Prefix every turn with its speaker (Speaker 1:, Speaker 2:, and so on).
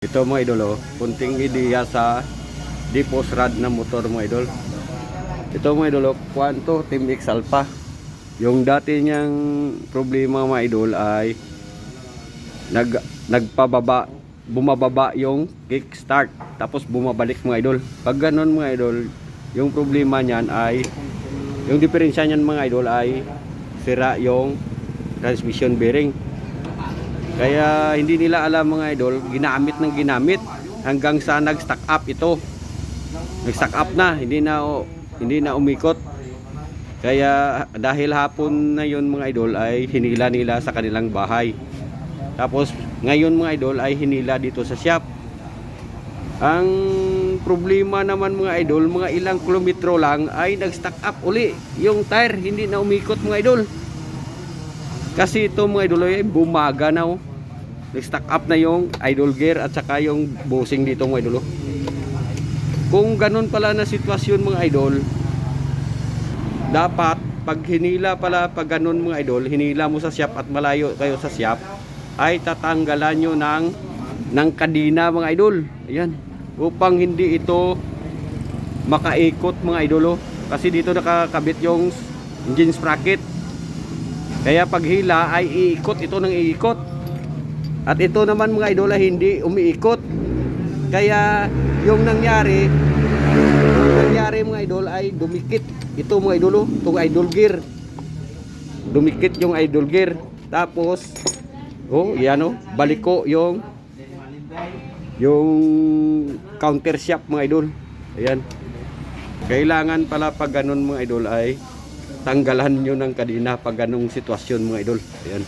Speaker 1: Ito mga idol, oh, kunting ideya sa dipos rad na motor mga idol. Ito mga idol, oh, Quanto Team X Alpha. Yung dati niyang problema mga idol ay nag nagpababa bumababa yung kickstart tapos bumabalik mga idol. Pag ganun mga idol, yung problema niyan ay yung diferensya niyan mga idol ay sira yung transmission bearing. Kaya hindi nila alam mga idol, ginamit ng ginamit hanggang sa nag-stack up ito. Nag-stack up na, hindi na hindi na umikot. Kaya dahil hapon na yun mga idol ay hinila nila sa kanilang bahay. Tapos ngayon mga idol ay hinila dito sa shop. Ang problema naman mga idol, mga ilang kilometro lang ay nag-stack up uli yung tire, hindi na umikot mga idol. Kasi ito mga idol ay bumaga na oh. Nag-stack up na yung idol gear at saka yung bushing dito mga idol. Kung ganun pala na sitwasyon mga idol, dapat pag hinila pala pag ganun mga idol, hinila mo sa shop at malayo kayo sa shop, ay tatanggalan nyo ng, ng kadina mga idol. Ayan. Upang hindi ito makaikot mga idol oh. Kasi dito nakakabit yung engine sprocket. Kaya pag hila ay iikot ito ng iikot. At ito naman mga idol ay hindi umiikot. Kaya yung nangyari, yung nangyari mga idol ay dumikit. Ito mga idol, oh, itong idol gear. Dumikit yung idol gear. Tapos, oh, yan oh, baliko yung yung counter shaft mga idol. Ayan. Kailangan pala pag ganun mga idol ay tanggalan nyo ng kadina pag ganung sitwasyon mga idol. Ayan.